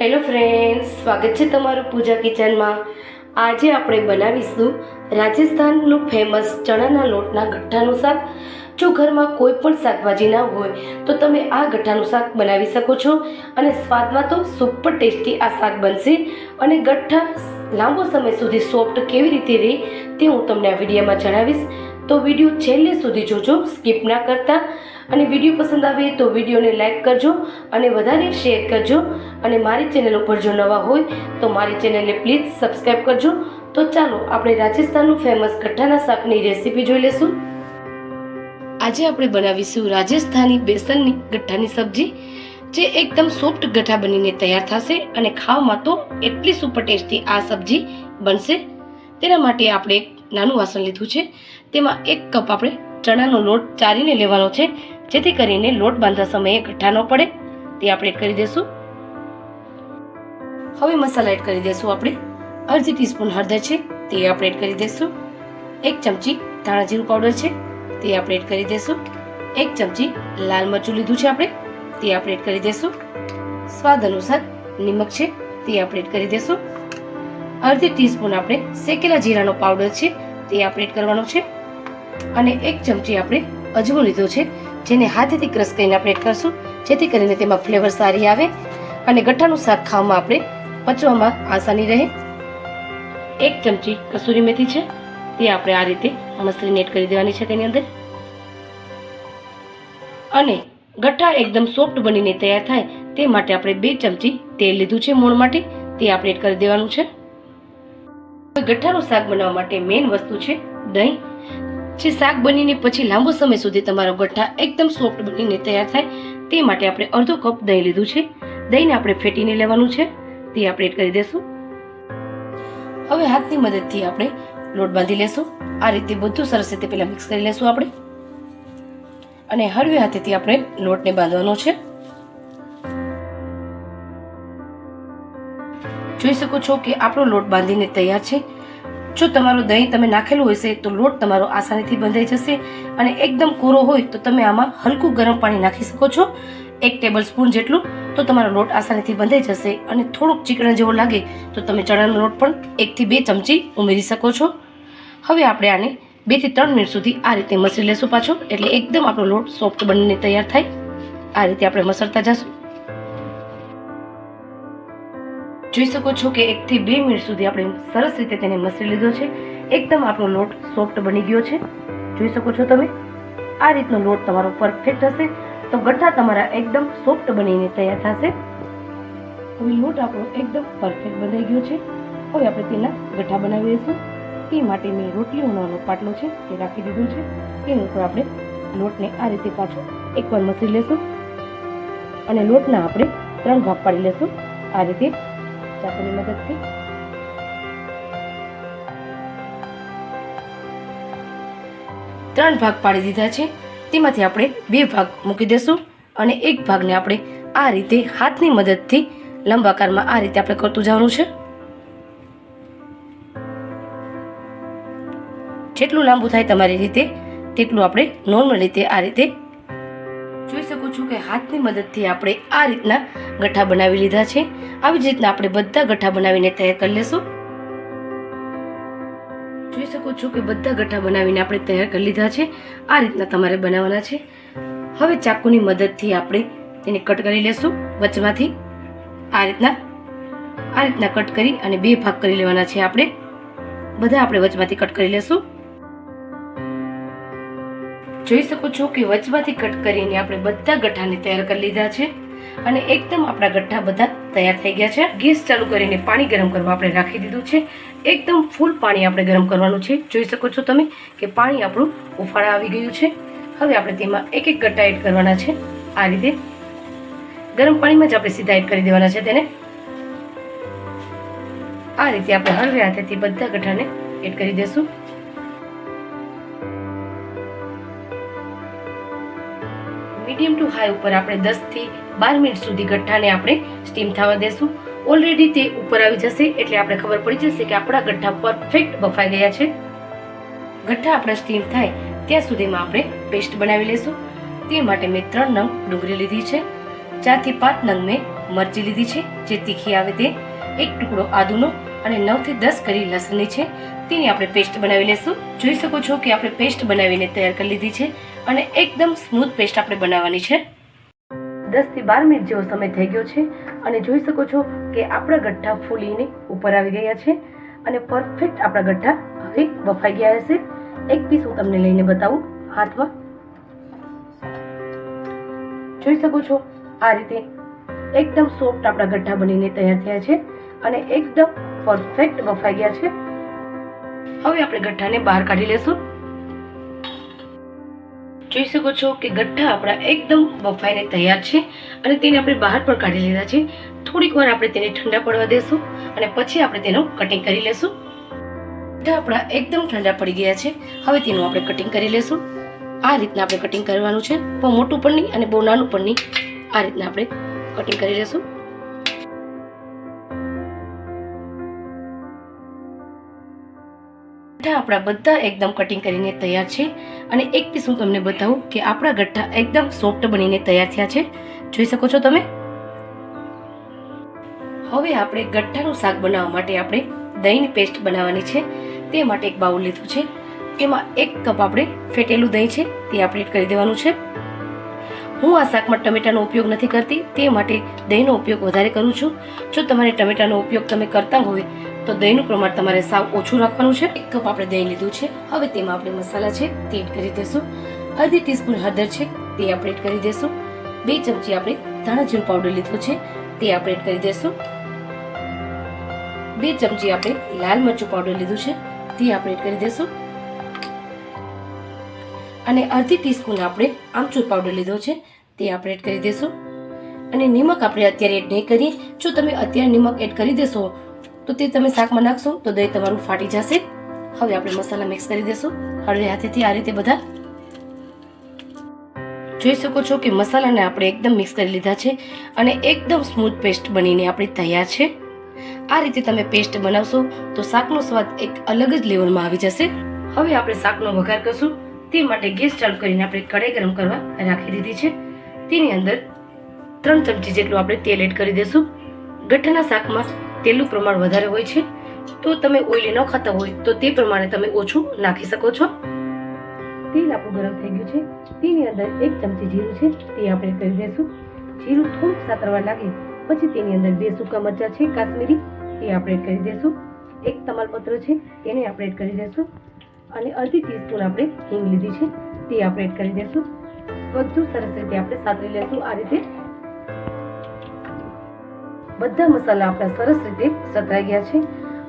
Hello friends સ્વાગત છે તમારું પૂજા કિચનમાં. આજે આપણે બનાવીશું રાજસ્થાનનું ફેમસ ચણાના લોટના ગઠ્ઠાનું શાક. જો ઘરમાં કોઈ પણ શાકભાજી ના હોય, તો તમે આ ગઠ્ઠાનું શાક બનાવી શકો છો અને સ્વાદમાં તો સુપર ટેસ્ટી આ શાક બનશે. અને ગઠ્ઠા લાંબો સમય સુધી સોફ્ટ કેવી રીતે રહે, તે હું તમને આ વિડીયોમાં જણાવીશ. તો વીડિયો છેલ્લે સુધી જોજો સ્કીપ ના કરતા. અને વીડિયો પસંદ આવે તો વિડીયોને લાઈક કરજો અને વધારે શેર કરજો. અને મારી ચેનલ ઉપર જો નવા હોય તો મારી ચેનલને પ્લીઝ સબસ્ક્રાઈબ કરજો. તો ચાલો આપણે રાજસ્થાનનું ફેમસ ગઠ્ઠાના શાકની રેસીપી જોઈ લેશું આજે આપણે બનાવીશું રાજસ્થાની બેસનની ગઠ્ઠાની સબ્જી, જે એકદમ સોફ્ટ ગઠ્ઠા બનીને તૈયાર થશે અને ખાવામાં તો એટલી સુપર ટેસ્ટી આ સબ્જી બનશે. તેના માટે આપણે એક નાનું વાસણ લીધું છે. તેમાં એક કપ આપણે ચણાનો લોટ ચારીને લેવાનો છે. જેથી કરીને લોટ બાંધવા સમયે ગઠ્ઠા ન પડે. તે આપણે કરી દઈશું હવે મસાલા એડ કરી દઈશું આપણે. અડધી ટીસ્પૂન હળદર છે, તે આપણે એડ કરી દઈશું એક ચમચી ધાણા જીરું પાવડર છે, તે આપણે એડ કરી દઈશું એક ચમચી લાલ મરચું લીધું છે આપણે, તે આપણે એડ કરી દઈશું સ્વાદ અનુસાર નિમક છે, તે આપણે એડ કરી દઈશું અડધી ટીસ્પૂન આપણે શેકેલા જીરાનો પાવડર છે, તે આપણે એડ કરવાનો છે. અને એક ચમચી આપણે અજમો લીધો છે જેને હાથેથી ક્રશ કરીને આપણે એડ કરશું જેથી કરીને તેમાં ફ્લેવર સારી આવે અને ગઠ્ઠાનું શાક ખાવામાં આપણે પચવામાં આસાની રહે. એક ચમચી કસૂરી મેથી છે, તે આપણે આ રીતે મસળીને એડ કરી દેવાની છે તેની અંદર. અને ગઠ્ઠા એકદમ સોફ્ટ બનીને તૈયાર થાય તે માટે આપણે બે ચમચી તેલ લીધું છે મોણ માટે, તે આપણે એડ કરી દેવાનું છે. ગઠ્ઠાનું શાક બનાવવા માટે મેઇન વસ્તુ છે દહીં જે શાક બનીને પછી લાંબો સમય સુધી તમારો ગઠ્ઠા એકદમ સોફ્ટ બનીને તૈયાર થાય તે માટે આપણે અડધો કપ દહીં લીધું છે. દહીંને આપણે ફેટીને લેવાનું છે. તે આપણે એડ કરી દઈશું હવે હાથની મદદથી આપણે લોટ બાંધી લેશું. આ રીતે બધું સરસ રીતે પહેલાં મિક્સ કરી લેશું આપણે. અને હળવે હાથેથી આપણે લોટને બાંધવાનો છે. જોઈ શકો છો કે આપણો લોટ બાંધીને તૈયાર છે. જો તમારું દહીં તમે નાખેલું હશે, તો લોટ તમારો આસાનીથી બંધાઈ જશે અને એકદમ કોરો હોય તો તમે આમાં હલકું ગરમ પાણી નાખી શકો છો. એક ટેબલ સ્પૂન જેટલું, તો તમારો લોટ આસાનીથી બંધાઈ જશે અને થોડુંક ચીકણા જેવો લાગે તો તમે ચણાનો લોટ પણ એકથી બે ચમચી ઉમેરી શકો છો. હવે આપણે આને બેથી ત્રણ મિનિટ સુધી આ રીતે મસળી લેશું પાછો, એટલે એકદમ આપણો લોટ સોફ્ટ બનીને તૈયાર થાય. આ રીતે આપણે મસળતા જશું. જોઈ શકો છો કે એકથી બે મિનિટ સુધી આપણે સરસ રીતે તેને મસળી લીધો છે. એકદમ આપણો લોટ સોફ્ટ બની ગયો છે. જોઈ શકો છો તમે? આ રીતનો લોટ તમારો પરફેક્ટ હશે. તો ગઠ્ઠા તમારા એકદમ સોફ્ટ બનીને તૈયાર થશે. હવે લોટ આપણો એકદમ પરફેક્ટ બનાઈ ગયો છે. હવે આપણે તેના ગઠ્ઠા બનાવી લઈશું તે માટે મેં રોટલી ઉણવાનો પાટલો છે તે રાખી દીધો છે. તેની ઉપર આપણે લોટને આ રીતે પાછો એકવાર મસળી લેશું. અને લોટના આપણે ત્રણ ભાગ પાડી લેશું. આ રીતે ચાકુની મદદથી. ત્રણ ભાગ પાડી દીધા છે. તેમાંથી આપણે બે ભાગ મૂકી દેશું અને એક ભાગને આપણે આ રીતે હાથની મદદથી લંબાકારમાં આ રીતે આપણે કરતું જવાનું છે. જેટલું લાંબુ થાય તમારી રીતે, તેટલું આપણે નોર્મલ રીતે આ રીતે જોઈ શકો છો કે હાથની મદદથી આપણે આ રીતના ગઠ્ઠા બનાવી લીધા છે. આવી જ રીતના આપણે બધા ગઠ્ઠા બનાવીને તૈયાર કરી લેશું. જોઈ શકો છો કે બધા ગઠ્ઠા બનાવીને આપણે તૈયાર કરી લીધા છે. આ રીતના તમારે બનાવવાના છે. હવે ચાકુની મદદથી આપણે તેને કટ કરી લેશું વચમાંથી. આ રીતના આ રીતના કટ કરી અને બે ભાગ કરી લેવાના છે આપણે. બધા આપણે વચમાંથી કટ કરી લેશું. જોઈ શકો છો કે વચમાંથી કટ કરીને આપણે બધા ગઠ્ઠાને તૈયાર કરી લીધા છે અને એકદમ આપણા ગઠ્ઠા બધા તૈયાર થઈ ગયા છે. ગેસ ચાલુ કરીને પાણી ગરમ કરવા આપણે રાખી દીધું છે. એકદમ ફૂલ પાણી આપણે ગરમ કરવાનું છે. જોઈ શકો છો તમે કે પાણી આપણું ઉફાળા આવી ગયું છે. હવે આપણે તેમાં એક એક ગઠ્ઠા એડ કરવાના છે. આ રીતે ગરમ પાણીમાં જ આપણે સીધા એડ કરી દેવાના છે તેને. આ રીતે આપણે હળવે હાથેથી બધા ગઠ્ઠાને એડ કરી દેશું. મીડિયમ ટુ હાઈ ઉપર આપણે દસથી બાર મિનિટ સુધી ગઠ્ઠાને આપણે સ્ટીમ થવા દેશું. ઓલરેડી તે ઉપર આવી જશે એટલે આપણે ખબર પડી જશે કે આપણા ગઠ્ઠા પરફેક્ટ બફાઈ ગયા છે. ગઠ્ઠા આપણા સ્ટીમ થાય ત્યાં સુધીમાં આપણે પેસ્ટ બનાવી લેશું. તે માટે મેં ત્રણ નંગ ડુંગળી લીધી છે. ચારથી પાંચ નંગ મેં મરચી લીધી છે. જે તીખી આવે તે એક ટુકડો આદુનો અને નવથી દસ કરી લસણની છે. તેની આપણે પેસ્ટ બનાવી લેશું. જોઈ શકો છો કે આપણે પેસ્ટ બનાવીને તૈયાર કરી લીધી છે. અને એકદમ સ્મૂથ પેસ્ટ આપણે બનાવવાની છે. દસથી બાર મિનિટ જેવો સમય થઈ ગયો છે અને જોઈ શકો છો કે આપણા ગઠ્ઠા ફૂલીને ઉપર આવી ગયા છે અને પરફેક્ટ આપણા ગઠ્ઠા હવે બફાઈ ગયા હશે. એક પીસ હું તમને લઈને બતાવું હાથમાં. જોઈ શકો છો આ રીતે એકદમ સોફ્ટ આપણા ગઠ્ઠા બનીને તૈયાર થયા છે અને એકદમ પરફેક્ટ બફાઈ ગયા છે. હવે આપણે ગઠ્ઠાને બહાર કાઢી લેશું. જોઈ શકો છો કે ગઠ્ઠા આપણા એકદમ બફાઈને તૈયાર છે અને તેને આપણે બહાર પણ કાઢી લીધા છે. થોડીક વાર આપણે તેને ઠંડા પડવા દેશું અને પછી આપણે તેનું કટિંગ કરી લેશું. ગઠ્ઠા આપણા એકદમ ઠંડા પડી ગયા છે. હવે તેનું આપણે કટિંગ કરી લેશું. આ રીતના આપણે કટિંગ કરવાનું છે. બહુ મોટું પણ નહીં અને બહુ નાનું પણ નહીં. આ રીતના આપણે કટિંગ કરી લેશું. ગઠ્ઠા આપણા બધા એકદમ કટિંગ કરીને તૈયાર છે. અને એક પીસ હું તમને બતાવું કે આપણા ગઠ્ઠા એકદમ સોફ્ટ બનીને તૈયાર થયા છે. જોઈ શકો છો તમે? હવે આપણે ગઠ્ઠાનું શાક બનાવવા માટે આપણે દહીંની પેસ્ટ બનાવવાની છે. તે માટે એક બાઉલ લીધું છે. એમાં એક કપ આપણે ફેટેલું દહીં છે, તે આપણે એડ કરી દેવાનું છે. હું આ શાકમાં ટમેટાનો ઉપયોગ નથી કરતી, તે માટે દહીંનો ઉપયોગ વધારે કરું છું. જો તમારે ટમેટાનો ઉપયોગ તમે કરતા હોય, તો દહીંનું પ્રમાણ તમારે સાવ ઓછું રાખવાનું છે. એક કપ આપણે દહીં લીધું છે. હવે તેમાં આપણે મસાલા છે, તે એડ કરી દઈશું અડધી ટીસ્પૂન હળદર છે, તે આપણે એડ કરી દઈશું બે ચમચી આપણે ધાણાજીરું પાવડર લીધો છે, તે આપણે એડ કરી દઈશું બે ચમચી આપણે લાલ મરચું પાવડર લીધું છે, તે આપણે એડ કરી દઈશું અને અડધી ટીસ્પૂન આપણે આમચૂર પાવડર લીધો છે. તે આપણે એડ કરી દઈશું અને નિમક આપણે અત્યારે એડ નહીં કરીએ. જો તમે અત્યારે નિમક એડ કરી દેશો, તો તે તમે શાકમાં નાખશો, તો દહીં તમારું ફાટી જશે. હવે આપણે મસાલા મિક્સ કરી દેશું. હળવે હાથેથી આ રીતે બધા. જોઈ શકો છો કે મસાલાને આપણે એકદમ મિક્સ કરી લીધા છે અને એકદમ સ્મૂથ પેસ્ટ બનીને આપણી તૈયાર છે. આ રીતે તમે પેસ્ટ બનાવશો તો શાકનો સ્વાદ એક અલગ જ લેવલમાં આવી જશે. હવે આપણે શાકનો વઘાર કરશું. તે માટે ગેસ ચાલુ કરીને આપણે કઢાઈ ગરમ કરવા રાખી દીધી છે. તેની અંદર ત્રણ ચમચી જેટલું આપણે તેલ એડ કરી દઈશું ગઠ્ઠાના શાકમાં તેલનું પ્રમાણ વધારે હોય છે. તો તમે ઓઈલી ન ખાતા હોય તો તે પ્રમાણે તમે ઓછું નાખી શકો છો. તેલ આપણું ગરમ થઈ ગયું છે. તેની અંદર એક ચમચી જીરું છે, તે આપણે કરી દઈશું જીરું થોડુંક સાતરવા લાગે, પછી તેની અંદર બે સૂકા મરચાં છે, કાશ્મીરી એ આપણે કરી દઈશું એક તમાલપત્ર છે, તેને આપણે એડ કરી દઈશું અને અડધી ટીસ્પૂન આપણે હિંગ લીધી છે. તે આપણે એડ કરી દઈશું બધું સરસ રીતે આપણે સાતરી લેશું આ રીતે. બધા મસાલા આપણા સરસ રીતે સતરાઈ ગયા છે.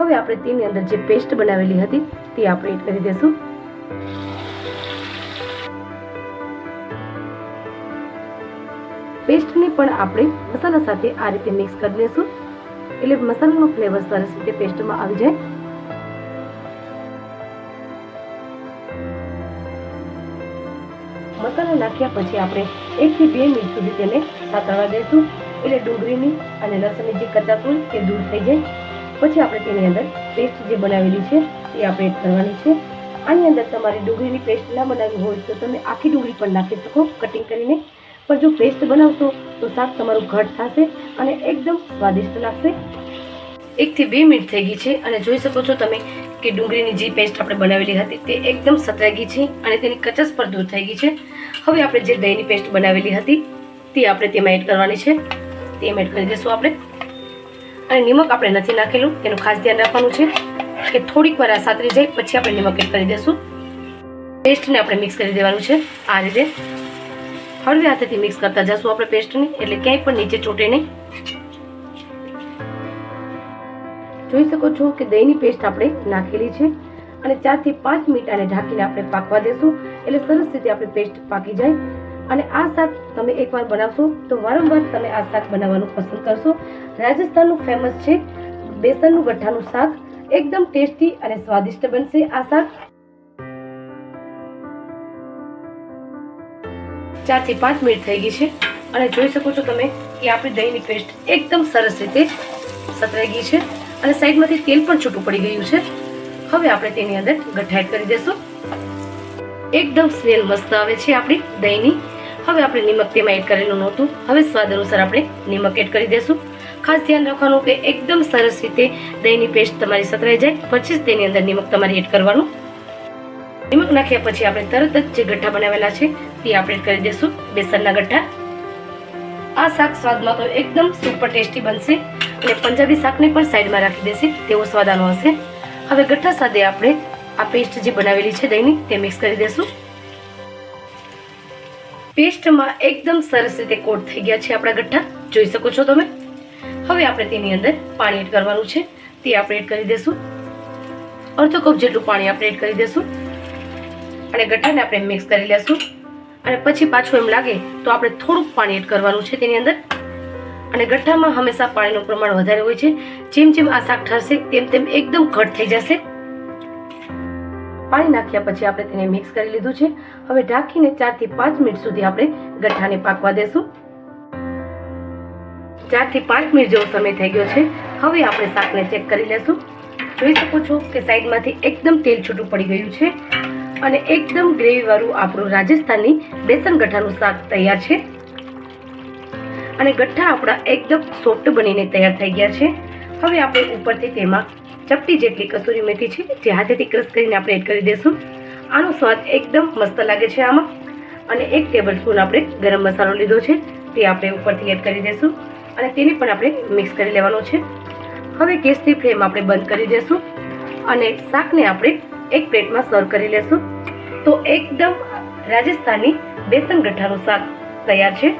હવે આપણે તેની અંદર જે પેસ્ટ બનાવેલી હતી, તે આપણે એડ કરી દઈશું પેસ્ટને પણ આપણે મસાલા સાથે આ રીતે મિક્સ કરી દઈશું એટલે મસાલાનો ફ્લેવર સરસ રીતે પેસ્ટમાં આવી જાય. નાખ્યા પછી આપણે એકથી બે મિનિટ સુધી તેને સાતળવા દઈશું. એટલે ડુંગળીની અને લસણની જે હોય તે દૂર થઈ જાય. પછી આપણે તેની અંદર પેસ્ટ જે બનાવેલી છે એ આપણે કરવાની છે. આની અંદર તમારે ડુંગળીની પેસ્ટ ના બનાવવી હોય તો તમે આખી ડુંગળી પણ નાખી શકો કટિંગ કરીને. પણ જો પેસ્ટ બનાવશો તો શાક તમારું ઘટ થશે અને એકદમ સ્વાદિષ્ટ લાગશે. એકથી બે મિનિટ થઈ ગઈ છે અને જોઈ શકો છો તમે કે ડુંગળીની જે પેસ્ટ આપણે બનાવેલી હતી તે એકદમ સતરાઈ ગઈ છે અને તેની કચાસ પર દૂર થઈ ગઈ છે. હવે આપણે જે દહીંની પેસ્ટ બનાવેલી હતી, તે આપણે તેમાં એડ કરવાની છે. તે એડ કરી દઈશું આપણે. અને નિમક આપણે નથી નાખેલું, તેનું ખાસ ધ્યાન રાખવાનું છે કે થોડીક વાર આ સાતરી જાય, પછી આપણે નિમક એડ કરી દઈશું. પેસ્ટને આપણે મિક્સ કરી દેવાનું છે આ રીતે. હળવે હાથેથી મિક્સ કરતા જશું આપણે પેસ્ટને એટલે ક્યાંય પણ નીચે ચોટે નહીં. જોઈ શકો છો કે દહીંની પેસ્ટ આપણે નાખેલી છે. અને ચારથી પાંચ મિનિટ આને ઢાંકીને આપણે પાકવા દેશું. એટલે સરસ રીતે આપણી પેસ્ટ પાકી જાય. અને આ શાક તમે એકવાર બનાવશો તો વારંવાર તમે આ શાક બનાવવાનું પસંદ કરશો. રાજસ્થાનનું ફેમસ છે બેસનનું ગઠ્ઠાનું શાક. એકદમ ટેસ્ટી અને સ્વાદિષ્ટ બનશે આ શાક. ચારથી પાંચ મિનિટ થઈ ગઈ છે. અને જોઈ શકો છો તમે કે આપણી દહીંની પેસ્ટ એકદમ સરસ રીતે સતરાઈ ગઈ છે. અને સાઈડમાંથી તેલ પણ છૂટું પડી ગયું છે. હવે આપણે તેની અંદર એડ કરી દઈશું એકદમ સ્મેલ મસ્ત આવે છે આપણી દહીંની. હવે આપણે નિમક તેમાં એડ કરેલું નહોતું. હવે સ્વાદ અનુસાર આપણે નિમક એડ કરી દઈશું ખાસ ધ્યાન રાખવાનું કે એકદમ સરસ રીતે દહીંની પેસ્ટ તમારી સતરાઈ જાય. પછી જ તેની અંદર નિમક તમારે એડ કરવાનું. નિમક નાખ્યા પછી આપણે તરત જ જે ગઠ્ઠા બનાવેલા છે તે આપણે કરી દઈશું બેસનના ગઠ્ઠા આ શાક સ્વાદમાં તો એકદમ સુપર ટેસ્ટી બનશે. અને પંજાબી શાકને પણ સાઈડમાં રાખી દેશે. તેવો સ્વાદ આનો હશે. હવે ગઠ્ઠા સાથે આપણે આ પેસ્ટ જે બનાવેલી છે દહીંની, તે મિક્સ કરી દઈશું પેસ્ટમાં એકદમ સરસ રીતે કોટ થઈ ગયા છે આપણા ગઠ્ઠા. જોઈ શકો છો તમે? હવે આપણે તેની અંદર પાણી એડ કરવાનું છે. તે આપણે એડ કરી દઈશું અડધો કપ જેટલું પાણી આપણે એડ કરી દઈશું અને ગઠ્ઠાને આપણે મિક્સ કરી લેશું. અને પછી પાછું એમ લાગે તો આપણે થોડુંક પાણી એડ કરવાનું છે તેની અંદર. અને ગઠ્ઠામાં હંમેશા પાણીનું પ્રમાણ વધારે હોય છે. જેમ જેમ આ શાક ઠરશે, તેમ તેમ એકદમ ઘટ થઈ જશે. પાણી નાખ્યા પછી આપણે તેને મિક્સ કરી લીધું છે. હવે ઢાંકીને ચારથી પાંચ મિનિટ સુધી આપણે ગઠ્ઠાને પાકવા દેશું. ચારથી પાંચ મિનિટ જેવો સમય થઈ ગયો છે. હવે આપણે શાકને ચેક કરી લેશું. જોઈ શકો છો કે સાઈડમાંથી એકદમ તેલ છૂટું પડી ગયું છે. અને એકદમ ગ્રેવીવાળું આપણું રાજસ્થાની બેસન ગઠ્ઠાનું શાક તૈયાર છે. અને ગઠ્ઠા આપણા એકદમ સોફ્ટ બનીને તૈયાર થઈ ગયા છે. હવે આપણે ઉપરથી તેમાં ચપટી જેટલી કસૂરી મેથી છે જે હાથેથી ક્રશ કરીને આપણે એડ કરી દઈશું આનો સ્વાદ એકદમ મસ્ત લાગે છે આમાં. અને એક ટેબલ સ્પૂન આપણે ગરમ મસાલો લીધો છે તે આપણે ઉપરથી એડ કરી દઈશું અને તેને પણ આપણે મિક્સ કરી લેવાનો છે. હવે ગેસની ફ્લેમ આપણે બંધ કરી દઈશું અને શાકને આપણે એક પ્લેટમાં સર્વ કરી લેશું. તો એકદમ રાજસ્થાની બેસન ગઠ્ઠાનું શાક તૈયાર છે.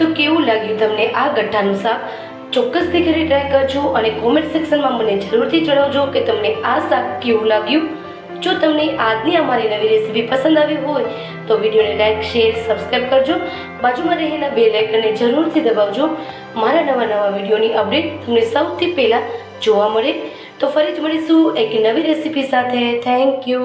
તો કેવું લાગ્યું તમને આ ગઠ્ઠાનું શાક? ચોક્કસથી ઘરે ટ્રાય કરજો અને કોમેન્ટ સેક્શનમાં મને જરૂરથી જણાવજો કે તમને આ શાક કેવું લાગ્યું. જો તમને આજની અમારી નવી રેસીપી પસંદ આવી હોય, તો વિડીયોને લાઇક શેર સબસ્ક્રાઈબ કરજો. બાજુમાં રહેલા બે લાઇકનને જરૂરથી દબાવજો. મારા નવા નવા વિડીયોની અપડેટ તમને સૌથી પહેલાં જોવા મળે. તો ફરી જ મળીશું એક નવી રેસીપી સાથે. Thank you